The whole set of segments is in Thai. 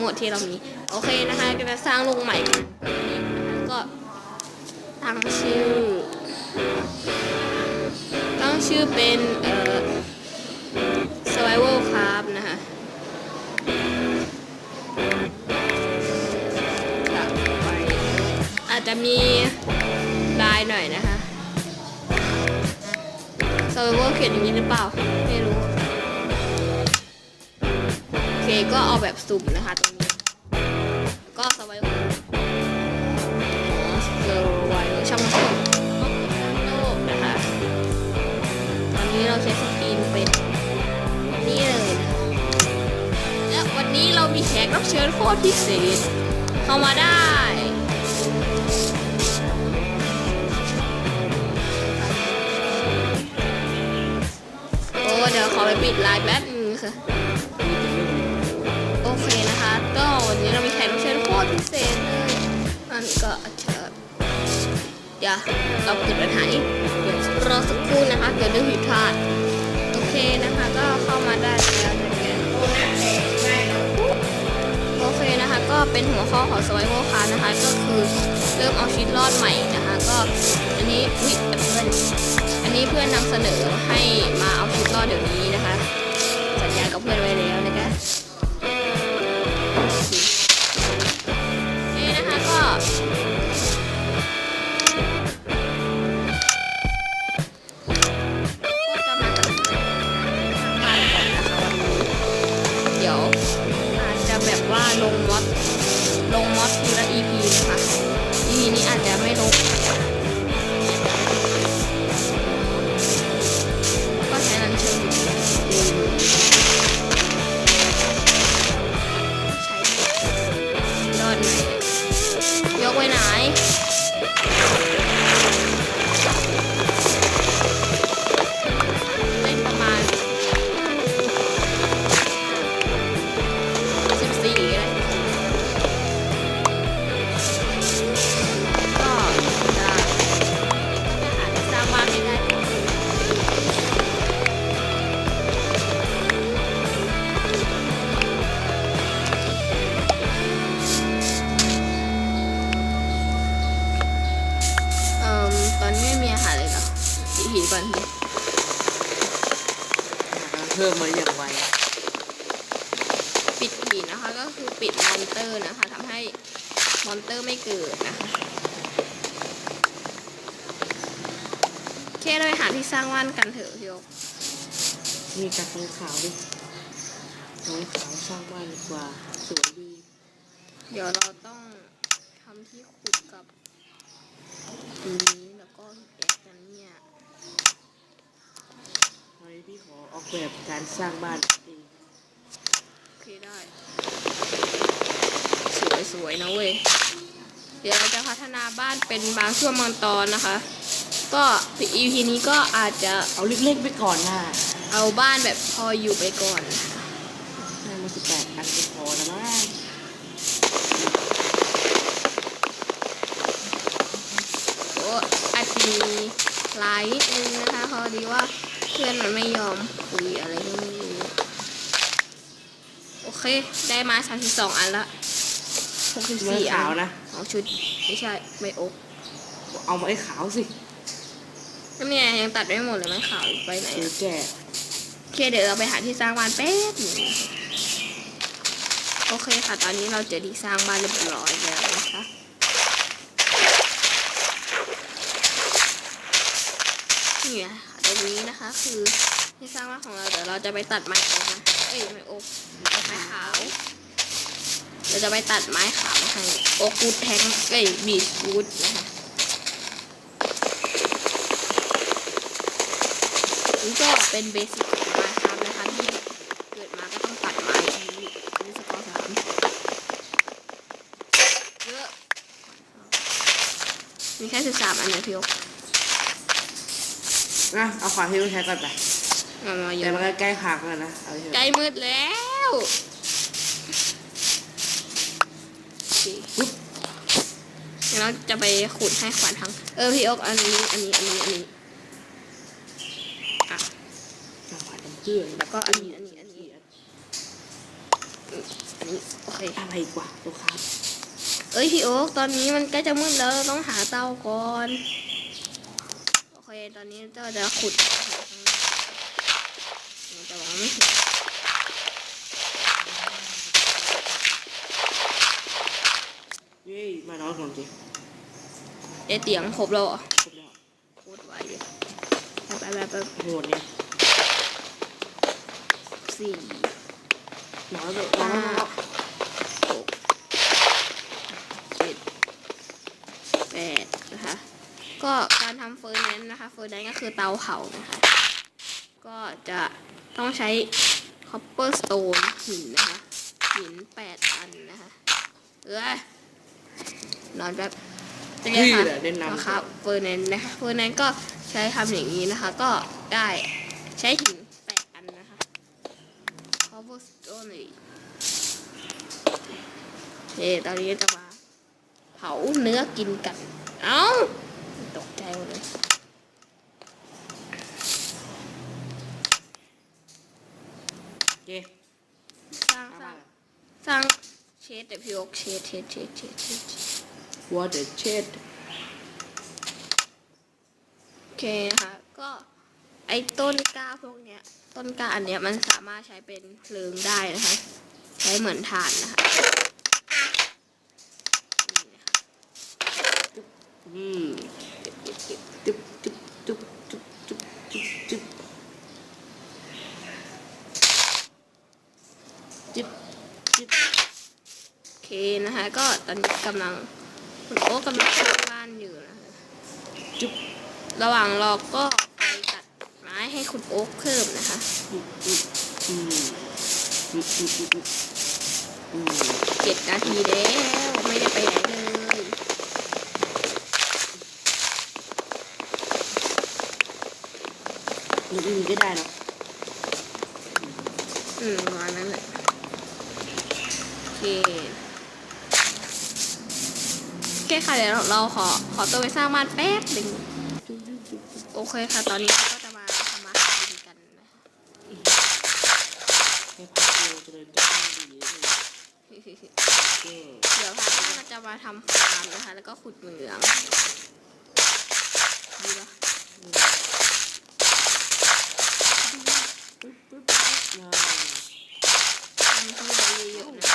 หมดที่เรามี โอเคนะคะก็จะสร้างโรงใหม่ก็ตั้งชื่อ ตั้งชื่อเป็นเอ่อ survival craft นะคะอไปอาจจะมีลายหน่อยนะคะ survival เขียนอย่างนี้หรือเปล่า ไม่รู้ เคก็เอาแบบสุ่มนะคะตรงนี้ ก็ survival เจอไว้ช่างมันเถอะโลกนะคะ ตอนนี้เราใช้สกรีนเป็นนี่เลยนะและวันนี้เรามีแขกรับเชิญโคตรพิเศษ เข้ามาได้โอ้เดี๋ยวขอไปปิดไลน์แป๊บนึงค่ะ ก็เชิญอย่าเราเกิดปัญหาอีกเดี๋ยวรอสักครู่นะคะเกิดเรื่องผิดพลาดโอเคนะคะก็เข้ามาได้แล้วนะคโอเคนะคะก็เป็นหัวข้อของ Survival Card นะคะก็คือเริ่มเอาชีวิตรอดใหม่นะคะ ก็อันนี้วิเพื่อนอันนี้เพื่อนนำเสนอให้มาเอาชีวิตรอดเดี๋ยวนี้นะคะ สัญญากับเพื่อน ผีก่อนดิเพิ่มมาอย่างไวปิดผีนะคะก็คือปิดมอนเตอร์นะคะทำให้มอนเตอร์ไม่เกิดนะคะโอเคเราไปหาที่สร้างบ้านกันเถอะพี่โยกมีกระทงขาวดิทงขาวสร้างบ้านดีกว่าสวยดี เดี๋ยวเราต้องทำที่ขุดกับตรงนี้แล้วก็แยกกันเนี่ย เฮ้ยพี่ขอออกแบบการสร้างบ้านเองโอเคได้ สวยสวยๆนะเว้ย เดี๋ยวเราจะพัฒนาบ้านเป็นบางช่วงบางตอนนะคะ ก็ EP นี้ก็อาจจะเอาเล็กๆไปก่อนนะเอาบ้านแบบพออยู่ไปก่อนให้มาสิบแปดอันก็พอแล้วมั้งโอ้อาจจะมีไลน์นิดนึงนะคะพอดีว่าเพื่อนมันไม่ยอมคุยอะไรก็ไม่รู้โอเค ได้มา 32 อันละเมื่อ64อัขานวนะ ของชุด ไม่ใช่ไม่อกเอามาไอ้ขาวสินั่นเนี่ยยังตัดไม่หมดเลยไหมขาวไปไหนคืออะแก่โอเคเดี๋ยวเราไปหาที่สร้างบ้านแป๊บหนึงโอเคค่ะ ตอนนี้เราเจอที่สร้างบ้านเรียบร้อยแล้วนะคะนี่ไงค่ะ ตรงนี้นะคะ คือที่สร้างบ้านของเราเดี๋ยวเราจะไปตัดไม้โอ๊กนะเอ้ยไม้โอ๊กไม้ขาวเราจะไปตัดไม้ขาวให้โอ๊กกูดแทงเอ้ยบีชกูดนะคะนี่ก็เป็นเบสิกของไม้ครับนะคะที่เกิดมาก็ต้องตัดไม้อันนี้อันสกอร์สามเยอะมีแค่สิบสามอันนะพี่โอ๊ นะเอาขวานที่ต้องใช้ก่อนไปมามาเยแต่อะมันก็ใกล้พักแล้วนะเอาเถใกล้อะมืดแล้วโอเคปุ๊บเดี๋ยวเราจะไปขุดให้ขวานทางเออพี่โอ๊กอันนี้อันนี้อันนี้อันนี้อะเอาขวานทำเพื่อนแล้วก็อันนี้อันนี้อันนี้อันนี้โอเค อะไรอีกว่าตัวครับเอ้ยพี่โอ๊คตอนนี้มันใกล้จะมืดแล้วเราต้องหาเตาก่อนโอ เคตอนนี้เจ้าจะขุดหาข้างในมันจะมองไม่เห็นเย้มานอนก่อนสิเอะเตียงครบแล้วเหรอครบแล้วโคตรไวเลยไปไปไปไปโหดเนี่ยสี่นอนเลยนอนแล้วนอนแล้ว หกเจ็ดแปดนะคะ ก็การทำเฟอร์แนนซ์นะคะ เฟอร์แนนซ์ก็คือเตาเผานะคะ ก็จะต้องใช้คอปเปอร์สโตนหินนะคะ หินแปดอันนะคะ เอ้ยนอนแบบเป็นไงเฮ้ยคะเดี๋ยวเล่นน้ำนะครับเฟอร์แนนซ์นะคะเฟอร์แนนซ์ก็ใช้ทำอย่างนี้นะคะ ก็ได้ใช้หินแปดอันนะคะ cobble stone เลยโอเคตอนนี้จะมาเผาเนื้อกินกัน เอ้า ตกใจหมดเลย โอ เคสร้างสร้างสร้างเชดเดี๋ยวพี่โอ๊คเชดเชดเชดเชดเชดเชดว่าเดเช็ดโอเคนะคะก็ไอ้ต้นกล้าพวกเนี้ย ต้นกล้าอันเนี้ยมันสามารถใช้เป็นเพลิงได้นะคะ ใช้เหมือนถ่านนะคะนี่นะคะ อืมเก็บเก็บเก็บจุ๊บจุ๊บจุ๊บจุ๊บจุ๊บจุ๊บจุ๊บจิ๊บจิ๊บ โอเค นะคะ ก็ตอนนี้กำลังคุณโอ๊คกำลังสร้างบ้านอยู่นะคะจุ๊บระหว่างรอก็ไปตัดไม้ให้คุณโอ๊คเพิ่มนะคะเจ็ดนาทีแล้วไม่ได้ไปไหนเลยอืมอืมก็ได้เนอะอืมประมาณนั้นแหละโอเค เคค่ะเดี๋ยวเราขอขอตัวไปสร้างบ้านแป๊บหนึ่งโอเคค่ะ ตอนนี้เราก็จะมาทำอาหารกันนะคะแค่พักเดียวเจริญก้าวหน้าดีเลยก็เดี๋ยวค่ะเราจะมาทำฟาร์มนะคะ แล้วก็ขุดเหมืองดีปะ ปึ๊บปึ๊บอ่า ทำที่เราเยอะๆนะ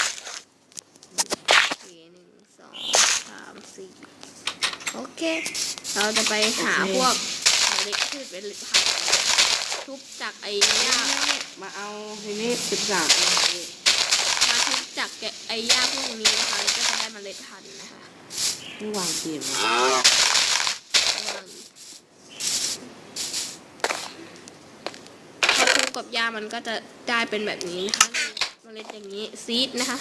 โอเคหนึ่งสองสามสี่โอ เค เราจะไปหาพวกเล็กพืชเป็นผักทุบจากไอ้หญ้ามาเอาทีนี้สิบสามเอาเลยมาทุบจากแกะไอ้หญ้าพวกนี้นะคะแล้วก็จะได้เมล็ดพันธุ์นะคะไม่วางเกมอะระวังพอทุบกับหญ้ามันก็จะได้เป็นแบบนี้นะคะเมล็ดอย่างนี้ซีดนะคะ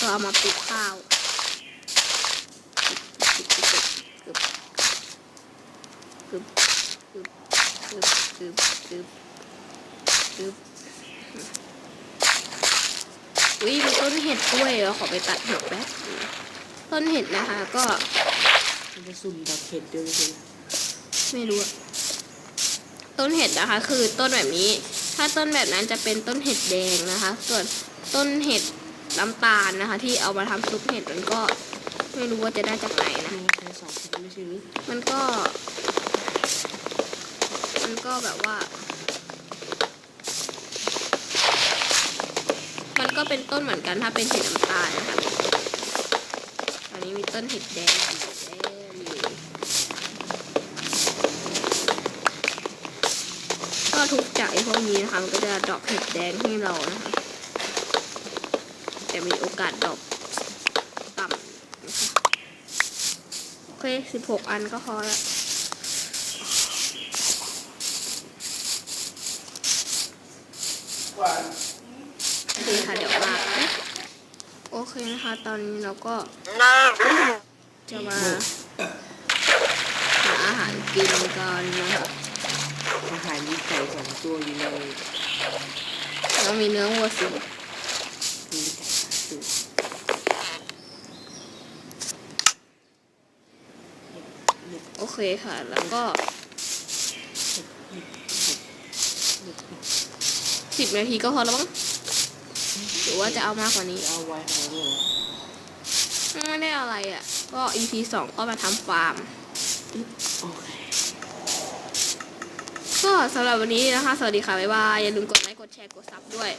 ก็เอามาปลูกข้าวกึบ กึบกึบกึบกึบกึบกึบกึบอุ้ยมีต้นเห็ดด้วยเราขอไปตัดเห็ดแป๊บต้นเห็ดนะคะ ก็มันจะสุ่มดับเห็ดด้วยใช่ไหมไม่รู้อะต้นเห็ดนะคะ คือต้นแบบนี้ ถ้าต้นแบบนั้นจะเป็นต้นเห็ดแดงนะคะ ส่วนต้นเห็ดน้ำตาลนะคะ ที่เอามาทำซุปเห็ดมันก็ ไม่รู้ว่าจะได้จากไหนนะนี่ใช้สองคนไม่ใช่หรือมันก็ มันก็แบบว่า มันก็เป็นต้นเหมือนกันถ้าเป็นเห็ดน้ำตาลนะคะอันนี้มีต้นเห็ดแดงก็ทุกจากไอ้พวกนี้นะคะมันก็จะดอปเห็ดแดงให้เรานะคะแต่มีโอกาสดอปต่ำนะคะโอเคสิบหกอันก็พอละ โอเคค่ะเดี๋ยวมาโอเคนะคะตอนนี้เราก็จะมาหาอาหารกินกันนะคะอาหารมีไก่สองตัวอยู่ในแล้วมีเนื้อวัวสีมีไก่สามตัวโอเคค่ะแล้วก็ สิบนาทีก็พอแล้วมั้งหรือว่าจะเอามากกว่านี้ เอาไว้ไม่ได้อะไรอะ ก็ EP สองก็มาทำฟาร์ม ก็สำหรับวันนี้นะคะ สวัสดีค่ะ บ๊ายบาย อย่าลืมกดไลค์ กดแชร์ กดซับด้วย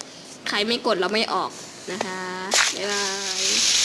ใครไม่กดเราไม่ออกนะคะ บ๊ายบาย